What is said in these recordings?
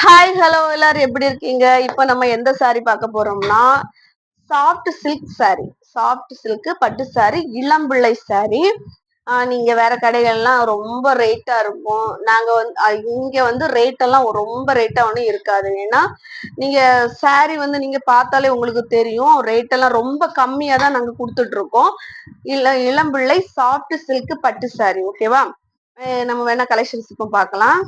Hi hello எல்லாரும் எப்படி இருக்கீங்க? இப்போ நம்ம எந்த சாரி பார்க்க போறோம்னா soft silk sari soft silk பட்டு சாரி இளம்பிள்ளை சாரி ஆஹ் நீங்க வேற கடைகள்லாம் ரொம்ப ரேட்டா இருக்கும். நாங்க வந்து இங்க வந்து ரேட் எல்லாம் ரொம்ப ரேட்டா ஒன்றும் இருக்காது. ஏன்னா நீங்க சாரி வந்து நீங்க பார்த்தாலே உங்களுக்கு தெரியும். ரேட் எல்லாம் ரொம்ப கம்மியா தான் நாங்க கொடுத்துட்டு இருக்கோம் இல்ல இளம்பிள்ளை சாஃப்ட் சில்க் பட்டு சாரி ஓகேவா நம்ம வேணா கலெக்ஷன்ஸ் இப்போ பார்க்கலாம்.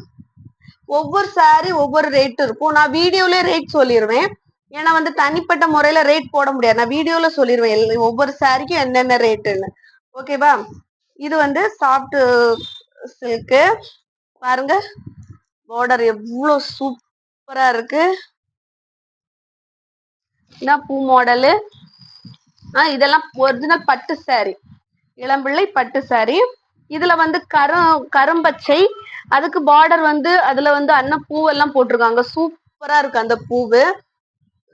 ஒவ்வொரு சாரி ஒவ்வொரு ரேட் இருக்கும். நான் வீடியோல ரேட் சொல்லிடுவேன் ஏன்னா வந்து தனிப்பட்ட முறையில ரேட் போட முடியாது. நான் வீடியோல சொல்லிடுவேன் ஒவ்வொரு சாரிக்கும் என்னென்ன ரேட்டுன்னு ஓகேவா இது வந்து சாஃப்ட் சில்க்கு பாருங்க. பார்டர் எவ்வளோ சூப்பரா இருக்கு. என்ன பூ மாடலு ஆ இதெல்லாம் ஒரிஜினல் பட்டு சாரி இளம்பிள்ளை பட்டு சாரி இதுல வந்து கரும் கரும்பச்சை அதுக்கு பார்டர் வந்து அதுல வந்து அன்ன பூவெல்லாம் போட்டிருக்காங்க சூப்பரா இருக்கு அந்த பூவு.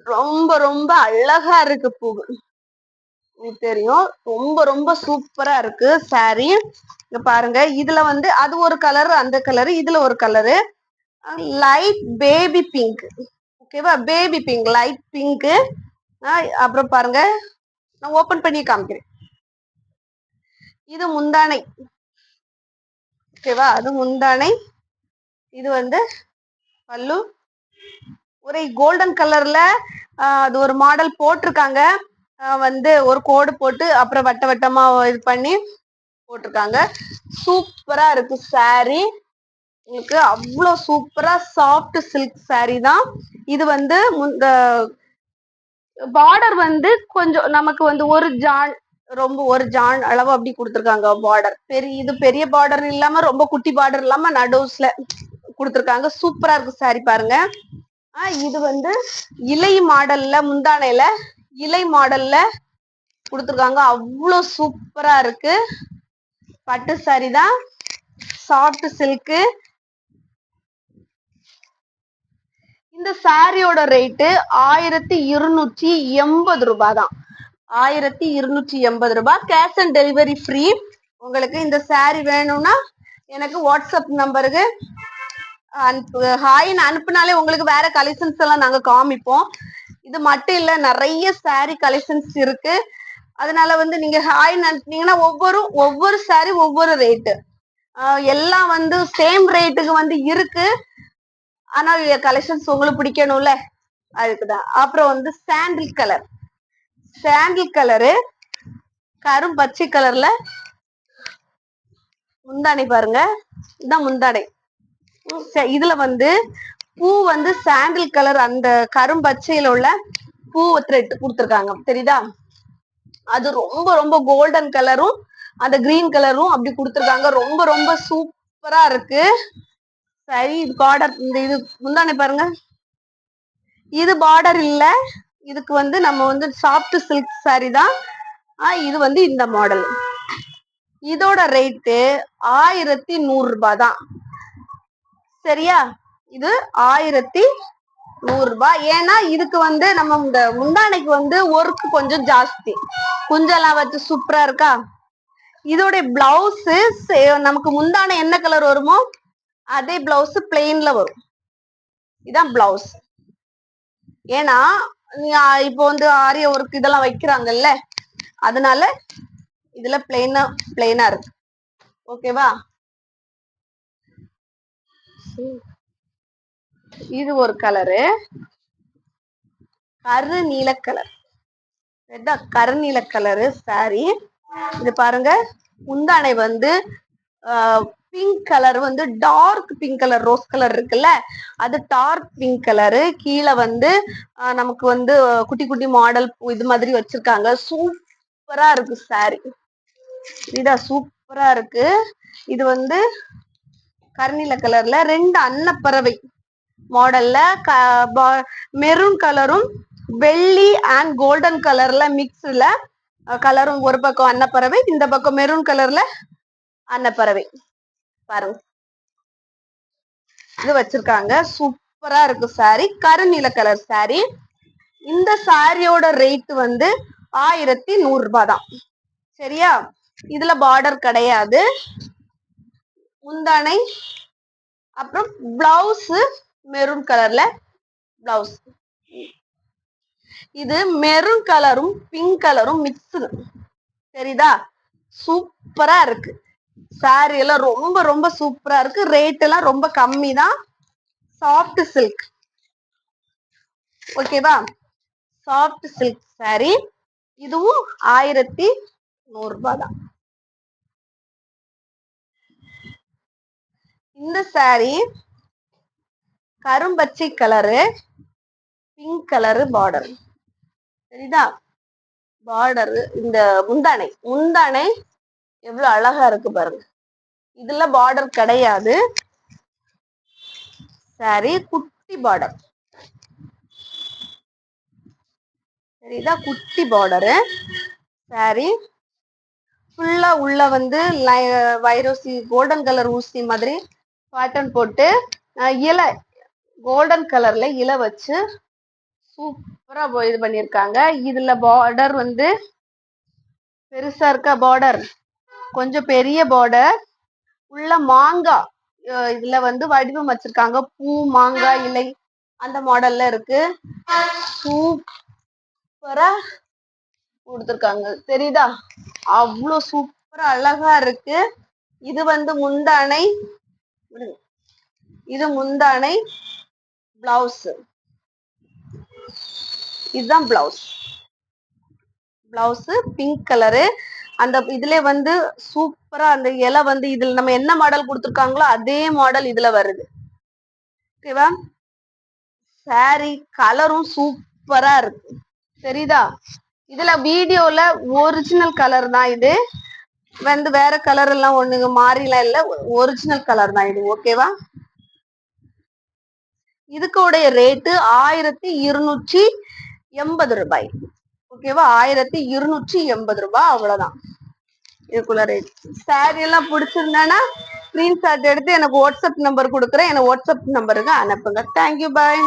ரொம்ப ரொம்ப அழகா இருக்கு பூவு. தெரியும். ரொம்ப ரொம்ப சூப்பரா இருக்கு சாரி இங்க பாருங்க. இதுல வந்து அது ஒரு கலர் அந்த கலரு இதுல ஒரு கலரு லைட் பேபி பிங்க் ஓகேவா பேபி பிங்க் லைட் பிங்க்கு அப்புறம் பாருங்க. நான் ஓபன் பண்ணி காமிக்கிறேன். இது முந்தானை. ஓகேவா? அது முந்தானை. இது வந்து பல்லு. ஒரு கோல்டன் கலர்ல அது ஒரு மாடல் போட்டிருக்காங்க. வந்து ஒரு கோடு போட்டு அப்புறம் வட்ட வட்டமா இது பண்ணி போட்டிருக்காங்க. சூப்பரா இருக்கு சாரி உங்களுக்கு அவ்வளோ சூப்பரா சாஃப்ட் சில்க் சாரி தான். இது வந்து பார்டர் வந்து கொஞ்சம் நமக்கு வந்து ஒரு ஜான் ரொம்ப ஒரு ஜான் அளவு அப்படி கொடுத்துருக்காங்க பார்டர் பெரிய இது பெரிய பார்டர் இல்லாம ரொம்ப குட்டி பார்டர் இல்லாம நடுவுஸ்ல கொடுத்துருக்காங்க. சூப்பரா இருக்கு சாரி பாருங்க. ஆஹ் இது வந்து இலை மாடல்ல முந்தானையில இலை மாடல்ல கொடுத்துருக்காங்க. அவ்வளோ சூப்பரா இருக்கு. பட்டு சாரி தான். சாஃப்ட் சில்க்கு இந்த சாரியோட ரேட்டு ஆயிரத்தி இருநூற்றி எண்பது ரூபாய் தான். ஆயிரத்தி இருநூற்றி எண்பது ரூபாய். கேஷ் அண்ட் டெலிவரி ஃப்ரீ உங்களுக்கு இந்த saree வேணும்னா எனக்கு வாட்ஸ்அப் நம்பருக்கு அனுப்பு ஹாய்னு அனுப்புனாலே உங்களுக்கு வேற கலெக்ஷன்ஸ் எல்லாம் நாங்க காமிப்போம். இது மட்டும் இல்ல நிறைய saree கலெக்ஷன்ஸ் இருக்கு. அதனால வந்து நீங்க ஹாய்னு அனுப்புனீங்கன்னா ஒவ்வொரு ஒவ்வொரு saree ஒவ்வொரு ரேட்டு எல்லாம் வந்து சேம் ரேட்டுக்கு வந்து இருக்கு. ஆனா கலெக்ஷன்ஸ் உங்களுக்கு பிடிக்கணும்ல? அதுக்குதான். அப்புறம் வந்து சாண்டில் கலர் சாண்டில் கலரு கரும் பச்சை கலர்ல முந்தானை பாருங்க. இதுதான் முந்தானை இதுல வந்து பூ வந்து சாண்டில் கலர் அந்த கரும்பச்சையில உள்ள பூ த்ரெட் கொடுத்துருக்காங்க. தெரியுதா? அது ரொம்ப ரொம்ப கோல்டன் கலரும் அந்த கிரீன் கலரும் அப்படி கொடுத்துருக்காங்க. ரொம்ப ரொம்ப சூப்பரா இருக்கு. சரி இது பார்டர் இந்த இது முந்தானை பாருங்க. இது பார்டர் இல்லை. இதுக்கு வந்து நம்ம வந்து சாஃப்ட் சில்க் சாரி தான். இது வந்து இந்த மாடல் இதோட ரேட்டு ஆயிரத்தி நூறு ரூபாய் தான். சரியா? இது ஆயிரத்தி நூறு ரூபாய். ஏன்னா இதுக்கு வந்து நம்ம இந்த முந்தானைக்கு வந்து ஒர்க் கொஞ்சம் ஜாஸ்தி. குஞ்செல்லாம் வச்சு சூப்பரா இருக்கா? இதோடைய பிளவுஸு நமக்கு முந்தானை என்ன கலர் வருமோ அதே பிளவுஸ் பிளெயின்ல வரும். இதான் பிளவுஸ் ஏன்னா இப்போ வந்து ஆரிய ஒர்க் இதெல்லாம் வைக்கிறாங்கல்ல அதனால இதுல பிளெயினா பிளெயினா இருக்கு. ஓகேவா இது ஒரு கலரு கரு நீல கலர் கருநீல கலரு சாரி இது பாருங்க முந்தானை வந்து பிங்க் கலர் வந்து dark pink colour rose colour இருக்குல்ல அது டார்க் பிங்க் கலரு கீழே வந்து நமக்கு வந்து குட்டி குட்டி மாடல் இது மாதிரி வச்சிருக்காங்க. சூப்பரா இருக்கு சாரி இதா சூப்பரா இருக்கு. இது வந்து கருநீல கலர்ல ரெண்டு அன்னப்பறவை மாடல்ல மெரூன் கலரும் வெள்ளி அண்ட் கோல்டன் கலர்ல மிக்ஸ்ல கலரும் ஒரு பக்கம் அன்னப்பறவை இந்த பக்கம் மெரூன் கலர்ல அன்னப்பறவை. பாருங்க. இது வச்சிருக்காங்க. சூப்பரா இருக்கு சாரி கருநீல கலர் சாரி இந்த சாரியோட ரேட் வந்து ஆயிரத்தி நூறு ரூபாய் தான் சரியா? இதுல பார்டர் கிடையாது. முந்தானை அப்புறம் பிளவுஸ் மெரூன் கலர்ல பிளவுஸ் இது மெரூன் கலரும் பிங்க் கலரும் மிக்ஸு சரிதா? சூப்பரா இருக்கு. சாரி எல்லாம் ரொம்ப ரொம்ப சூப்பரா இருக்கு. ரேட் எல்லாம் ரொம்ப கம்மி தான் சாஃப்ட் சில்க் ஓகேவா சாஃப்ட் சில்க் சாரி இதுவும் ஆயிரத்தி நூறு ரூபாய் தான் இந்த சாரி கரும்பச்சை கலரு பிங்க் கலரு பார்டர் சரிதா? பார்டரு இந்த முந்தானை. முந்தானை எவ்வளவு அழகா இருக்கு பாருங்க. இதுல பார்டர் கிடையாது. சாரி குட்டி பார்டர் சரிதா குட்டி பார்டரு சாரி. ஃபுல்லா உள்ள வந்து வைரோசி கோல்டன் கலர் ஊசி மாதிரி காட்டன் போட்டு இலை கோல்டன் கலர்ல இலை வச்சு சூப்பரா இது பண்ணியிருக்காங்க இதுல பார்டர் வந்து பெருசா இருக்கா பார்டர் கொஞ்சம் பெரிய பார்டர் உள்ள மாங்காய் இதுல வந்து வடிவம் வச்சிருக்காங்க. பூ மாங்காய் இலை அந்த மாடல்ல இருக்கு. சூப்பரா கொடுத்துருக்காங்க. தெரியுதா? அவ்வளோ சூப்பரா அழகா இருக்கு. இது வந்து முந்தானை இது முந்தானை பிளவுஸ் இதுதான் பிளவுஸ் பிளவுஸ் பிங்க் கலரு அந்த இதுல வந்து சூப்பரா அந்த இலை வந்து இதுல நம்ம என்ன மாடல் கொடுத்துருக்காங்களோ அதே மாடல் இதுல வருது. ஓகேவா சாரி கலரும் சூப்பரா இருக்கு. சரிதா இதுல வீடியோல ஒரிஜினல் கலர் தான் இது. வந்து வேற கலர் எல்லாம் ஒண்ணுங்க மாறிலாம் இல்ல. ஒரிஜினல் கலர் தான் இது. ஓகேவா இதுக்கோடைய ரேட்டு ஆயிரத்தி இருநூற்றி எண்பது ரூபாய். ஓகேவா? ஆயிரத்தி இருநூற்றி எண்பது ரூபாய் அவ்வளவுதான். இதுக்குள்ள ரேட் சாரி எல்லாம் பிடிச்சிருந்தானா ஸ்கிரீன்ஷாட் எடுத்து எனக்கு வாட்ஸ்அப் நம்பர் கொடுக்குறேன். எனக்கு வாட்ஸ்அப் நம்பருக்கு அனுப்புங்க. Thank you bye